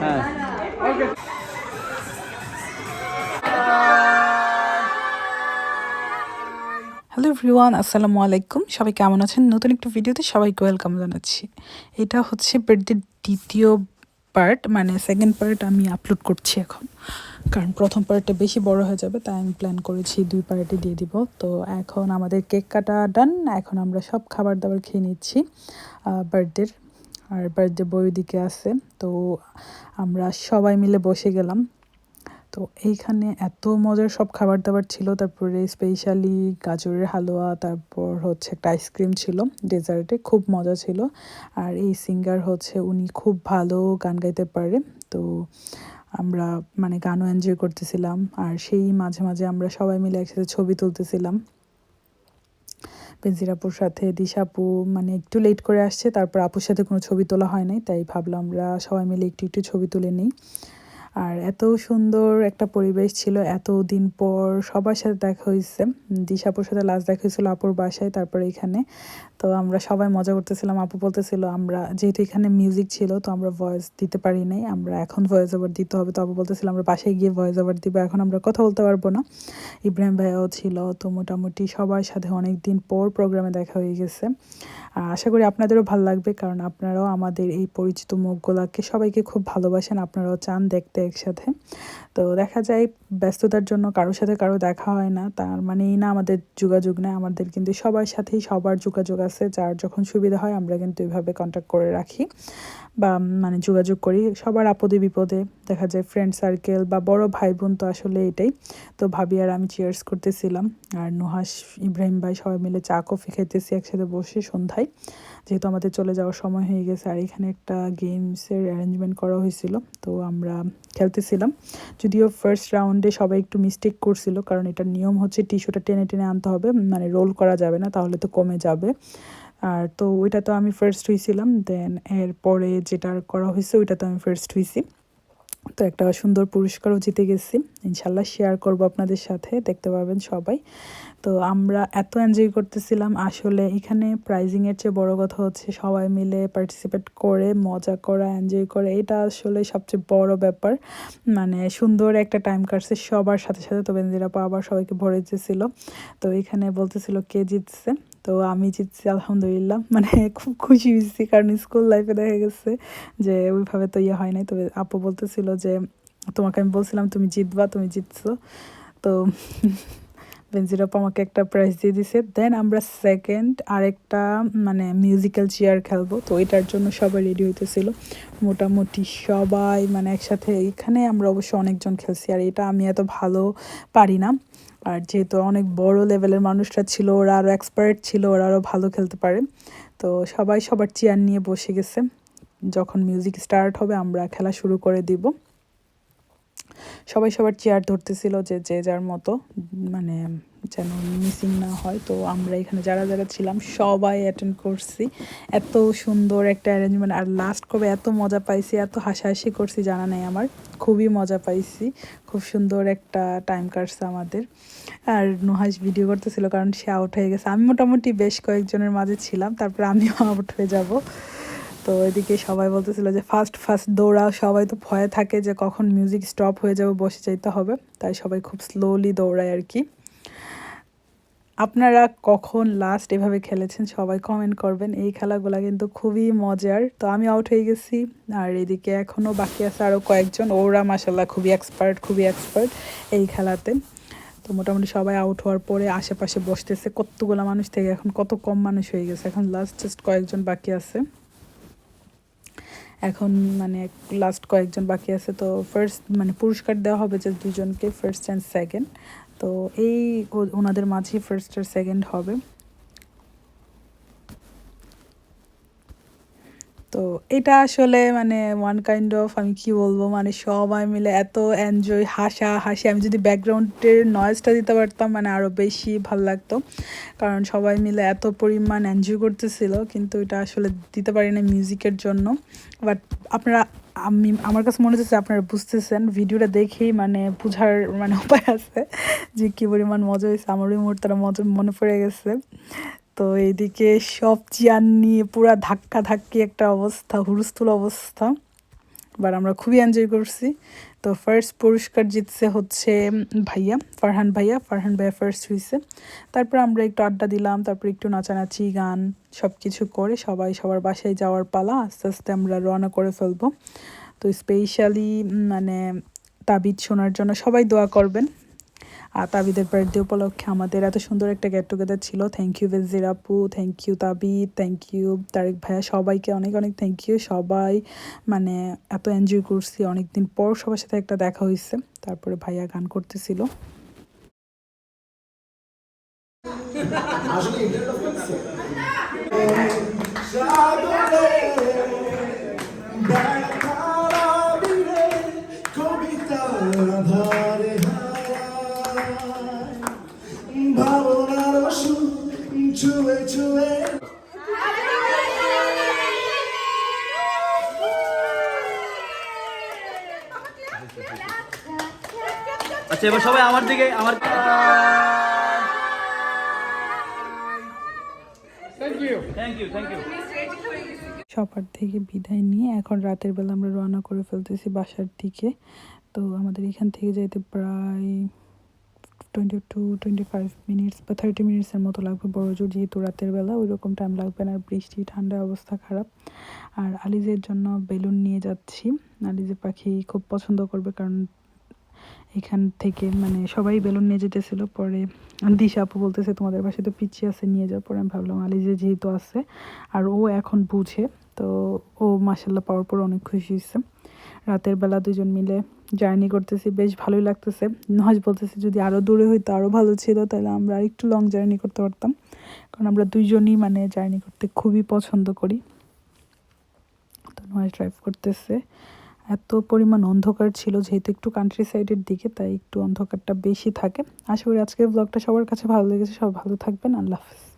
হ্যাঁ hello everyone আসসালামু আলাইকুম সবাই কেমন আছেন? নতুন একটা ভিডিওতে সবাইকে ওয়েলকাম জানাচ্ছি। এটা হচ্ছে বার্থডের দ্বিতীয় পার্ট মানে সেকেন্ড পার্ট আমি আপলোড করছি এখন। কারণ প্রথম পার্টটা বেশি বড় হয়ে যাবে, তাই আমি প্ল্যান করেছি দুই পার্টে দিয়ে দিব। তো এখন আমাদের কেক কাটা ডান এখন আমরা সব খাবার দাবার খেয়ে নিচ্ছি বার্থডের আর বার্থডে বই দিকে আছে, তো আমরা সবাই মিলে বসে গেলাম। তো এইখানে এত মজার সব খাবার দাবার ছিল। তারপরে স্পেশালি গাজরের হালুয়া, তারপর হচ্ছে একটা আইসক্রিম ছিল ডেজার্টে খুব মজা ছিল। আর এই সিঙ্গার হচ্ছে, উনি খুব ভালো গান গাইতে পারে। তো আমরা মানে গানও এনজয় করতেছিলাম। আর সেই মাঝে মাঝে আমরা সবাই মিলে একসাথে ছবি তুলতেছিলাম। পেন্সির আপুর সাথে দিশাপু মানে একটু লেট করে আসছে, তারপর আপুর সাথে কোনো ছবি তোলা হয় নাই, তাই ভাবলাম আমরা সবাই মিলে একটু একটু ছবি তুলে নিই। আর এত সুন্দর একটা পরিবেশ ছিল এত দিন পর সবার সাথে দেখা হয়েছে। দিশাপুর সাথে লাস্ট দেখা হয়েছিল আপুর বাসায়, তারপরে এখানে। তো আমরা সবাই মজা করতেছিলাম। আপু বলতেছিল, আমরা যেহেতু এখানে মিউজিক ছিল, তো আমরা ভয়েস দিতে পারি নাই। আমরা এখন ভয়েস ওভার দিতে হবে। তো আপু বলতেছিল, আমরা বাসায় গিয়ে ভয়েস ওভার দিব। এখন আমরা কথা বলতে পারব না। ইব্রাহিম ভাইয়াও ছিল। তো মোটামুটি সবার সাথে অনেক দিন পর প্রোগ্রামে দেখা হয়ে গেছে। আর আশা করি আপনাদেরও ভালো লাগবে, কারণ আপনারাও আমাদের এই পরিচিত মুখগুলাকে সবাইকে খুব ভালোবাসেন। আপনারাও চান দেখতে একসাথে। তো দেখা যায় ব্যস্ততার জন্য কারোর সাথে কারও দেখা হয় না। তার মানে এই না আমাদের যোগাযোগ নেই, আমাদের কিন্তু সবার সাথেই সবার যোগাযোগ আছে। যার যখন সুবিধা হয় আমরা কিন্তু এভাবে কন্ট্যাক্ট করে রাখি বা মানে যোগাযোগ করি সবার আপদে বিপদে। দেখা যায় ফ্রেন্ড সার্কেল বা বড় ভাই বোন তো আসলে এটাই। তো ভাবি আর আমি চিয়ার্স করতেছিলাম। আর নুহাস ইব্রাহিম ভাই সবাই মিলে চা, কফি খেতেছি একসাথে বসে সন্ধ্যায়। যেহেতু আমাদের চলে যাওয়ার সময় হয়ে গেছে, আর এখানে একটা গেমসের অ্যারেঞ্জমেন্ট করা হয়েছিল। তো আমরা খেলতেছিলাম। যদিও ফার্স্ট রাউন্ডে সবাই একটু মিস্টেক করছিল, কারণ এটার নিয়ম হচ্ছে টিস্যুটা টেনে টেনে আনতে হবে মানে রোল করা যাবে না, তাহলে তো কমে যাবে। আর তো ওইটা তো আমি ফার্স্ট হয়েছিলাম দেন এরপরে যেটা করা হয়েছে, ওইটা তো আমি ফার্স্ট হয়েছি তো একটা সুন্দর পুরস্কারও জিতে গেছি। ইনশাল্লাহ শেয়ার করব আপনাদের সাথে, দেখতে পারবেন সবাই। তো আমরা এত এনজয় করতেছিলাম, আসলে এখানে প্রাইজিংয়ের চেয়ে বড় কথা হচ্ছে সবাই মিলে পার্টিসিপেট করে, মজা করা এনজয় করে, এটা আসলে সবচেয়ে বড় ব্যাপার। মানে সুন্দর একটা টাইম কাটছে, সবার সাথে সাথে তো বেঞ্জিরাপা আবার সবাইকে ভরে দিতেছিল। তো এখানে বলতেছিল কে জিতছে। তো আমি জিতছি, আলহামদুলিল্লাহ। মানে খুব খুশি হয়েছি, কারণ স্কুল লাইফে দেখা গেছে যে ওইভাবে তো ইয়ে হয় নাই। তবে আপু বলতেছিল যে, তোমাকে আমি বলছিলাম, তুমি জিতবা, তুমি জিতছো। তো বেনজিরাপ আমাকে একটা প্রাইজ দিয়ে দিছে। দেন আমরা সেকেন্ড আরেকটা মানে মিউজিক্যাল চেয়ার খেলব। তো এটার জন্য সবাই রেডি হইতেছিল। মোটামুটি সবাই মানে একসাথে, এখানে আমরা অবশ্য অনেকজন খেলছি। আর এটা আমি এত ভালো পারি না। আর যেহেতু অনেক বড় লেভেলের মানুষরা ছিল, ওরা আরও এক্সপার্ট ছিল, ওরা আরও ভালো খেলতে পারে। তো সবাই সবার চেয়ার নিয়ে বসে গেছে। যখন মিউজিক স্টার্ট হবে, আমরা খেলা শুরু করে দিব। সবাই সবার চেয়ার ধরতেছিল যে যে যার মতো মানে যেন মিসিং না হয়। তো আমরা এখানে যারা যারা ছিলাম, সবাই অ্যাটেন্ড করছি। এত সুন্দর একটা অ্যারেঞ্জমেন্ট আর লাস্ট কবে এত মজা পাইছি, এত হাসাহাসি করছি, জানা নেই আমার। খুবই মজা পাইছি। খুব সুন্দর একটা টাইম কাটছে আমাদের। আর নুহাস ভিডিও করতেছিল কারণ সে আউট হয়ে গেছে। আমি মোটামুটি বেশ কয়েকজনের মাঝে ছিলাম, তারপরে আমিও আউট হয়ে যাব। তো এদিকে সবাই বলতেছিল যে ফার্স্ট ফার্স্ট দৌড়াও। সবাই তো ভয়ে থাকে যে, কখন মিউজিক স্টপ হয়ে যাবে, বসে যাইতে হবে। তাই সবাই খুব স্লোলি দৌড়ায় আর কি। আপনারা কখন লাস্ট এভাবে খেলেছেন সবাই কমেন্ট করবেন। এই খেলাগুলো কিন্তু খুবই মজার। তো আমি আউট হয়ে গেছি। আর এদিকে এখনও বাকি আছে আরও কয়েকজন। ওরা মাসাল্লাহ খুবই এক্সপার্ট খুবই এক্সপার্ট এই খেলাতে। তো মোটামুটি সবাই আউট হওয়ার পরে আশেপাশে বসতেছে। কতগুলো মানুষ থেকে এখন কত কম মানুষ হয়ে গেছে। এখন লাস্ট জাস্ট কয়েকজন বাকি আছে। এখন মানে লাস্ট কয়েকজন বাকি আছে। তো ফার্স্ট মানে পুরস্কার দেওয়া হবে যে দুজনকে ফার্স্ট অ্যান্ড সেকেন্ড তো এই ওনাদের মাঝেই ফার্স্ট আর সেকেন্ড হবে। তো এটা আসলে মানে ওয়ান কাইন্ড অফ আমি কি বলব মানে সবাই মিলে এত এনজয় হাসা হাসি। আমি যদি ব্যাকগ্রাউন্ডের নয়েজটা দিতে পারতাম মানে আরও বেশি ভালো লাগতো। কারণ সবাই মিলে এত পরিমাণ এনজয় করতেছিল, কিন্তু এটা আসলে দিতে পারি না মিউজিকের জন্য। বাট আপনারা আমি, আমার কাছে মনে হচ্ছে আপনারা বুঝতেছেন, ভিডিওটা দেখেই মানে বোঝার মানে উপায় আছে যে কী পরিমাণ মজা হয়েছে। আমার ওই মুহূর্তটা মজা, মনে পড়ে গেছে। তো এইদিকে সব চেয়ার নিয়ে পুরা ধাক্কা ধাক্কি একটা অবস্থা হুরস্থুল অবস্থা। বাট আমরা খুবই এনজয় করছি। তো ফার্স্ট পুরস্কার জিতছে হচ্ছে ভাইয়া, ফারহান ভাইয়া। ফারহান ভাইয়া ফার্স্ট হয়েছে তারপর আমরা একটু আড্ডা দিলাম, তারপর একটু নাচানাচি, গান সব কিছু করে সবাই সবার বাসায় যাওয়ার পালা আস্তে আস্তে আমরা রওনা করে ফেলব। তো স্পেশালি মানে তাবিজ শোনার জন্য সবাই দোয়া করবেন। তাবিদের বার্থডে উপলক্ষে আমাদের এত সুন্দর একটা গেট টুগেদার ছিল। থ্যাংক ইউ বেজির আপু thank you Tabid thank you Tarek ভাইয়া সবাইকে অনেক অনেক থ্যাংক ইউ সবাই মানে এত এনজয় করছি। অনেক দিন পর সবার সাথে একটা দেখা হয়েছে। তারপরে ভাইয়া গান করতেছিল। আসলে ইন্টারনেট অফ করছে আচ্ছা এবার সবাই আমার দিকে আমার সবার থেকে বিদায় নিয়ে এখন রাতের বেলা আমরা রওনা করে ফেলতেছি বাসার দিকে। তো আমাদের এখান থেকে যেতে প্রায় twenty two twenty five minutes বা থার্টি মিনিটসের মতো লাগবে বড় জোর যেহেতু রাতের বেলা ওই রকম টাইম লাগবে না আর বৃষ্টি ঠান্ডা অবস্থা খারাপ। আর আলিজের জন্য বেলুন নিয়ে যাচ্ছি। আলিজে পাখি খুব পছন্দ করবে কারণ এখান থেকে মানে সবাই বেলুন নিয়ে যেতেছিল। পরে দিশা আপু বলতেছে, তোমাদের পাশে তো পিচ্ছি আছে, নিয়ে যাও। পরে আমি ভাবলাম আলিজে যেহেতু আছে, আর ও এখন বুঝে, তো ও মাসাল্লাহ পাওয়ার পর অনেক খুশি হয়েছে। রাতের বেলা দুজন মিলে জার্নি করতেছি, বেশ ভালোই লাগতেছে। নহাজ বলতেছে, যদি আরও দূরে হইতো আরও ভালো ছিল, তাহলে আমরা আরেকটু লং জার্নি করতে পারতাম। কারণ আমরা দুইজনই মানে জার্নি করতে খুবই পছন্দ করি। তো নহাজ ড্রাইভ করতেছে। এত পরিমাণ অন্ধকার ছিল, যেহেতু একটু কান্ট্রি সাইডের দিকে, তাই একটু অন্ধকারটা বেশি থাকে। আশা করি আজকের ব্লগটা সবার কাছে ভালো লেগেছে সব ভালো থাকবেন, আল্লাহ হাফিজ।